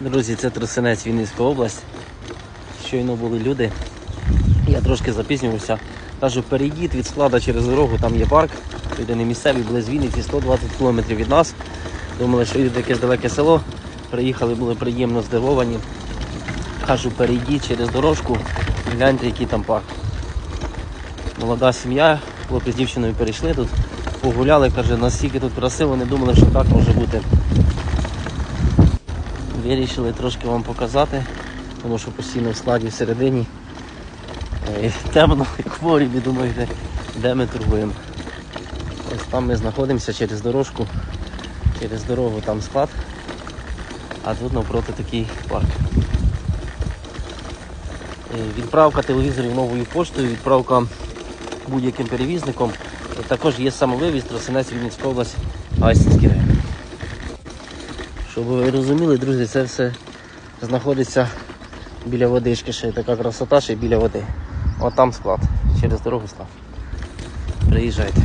Друзі, це Тросинець Вінницька область. Щойно були люди. Я трошки запізнювався. Кажу, перейдіть від складу через дорогу, там є парк. Люди не місцеві, були з Вінниці 120 кілометрів від нас. Думали, що їдуть якесь далеке село. Приїхали, були приємно здивовані. Кажу, перейдіть через дорожку, гляньте, який там парк. Молода сім'я, хлопець з дівчиною перейшли тут, погуляли, каже, настільки тут красиво, не думали, що так може бути. Вирішили трошки вам показати, тому що постійно в складі всередині. Е, Темно, як в погрібі, думаєте, де ми торгуємо. Ось там ми знаходимося через дорожку, через дорогу там склад, а тут навпроти такий парк. Е, Відправка телевізорів новою поштою, відправка будь-яким перевізником. Також є самовивіз Тросинець Вінницька область, Гайсинський район. Щоб ви розуміли, друзі, це все знаходиться біля водички, ще така красота, ще біля води. От там склад, через дорогу склад. Приїжджайте.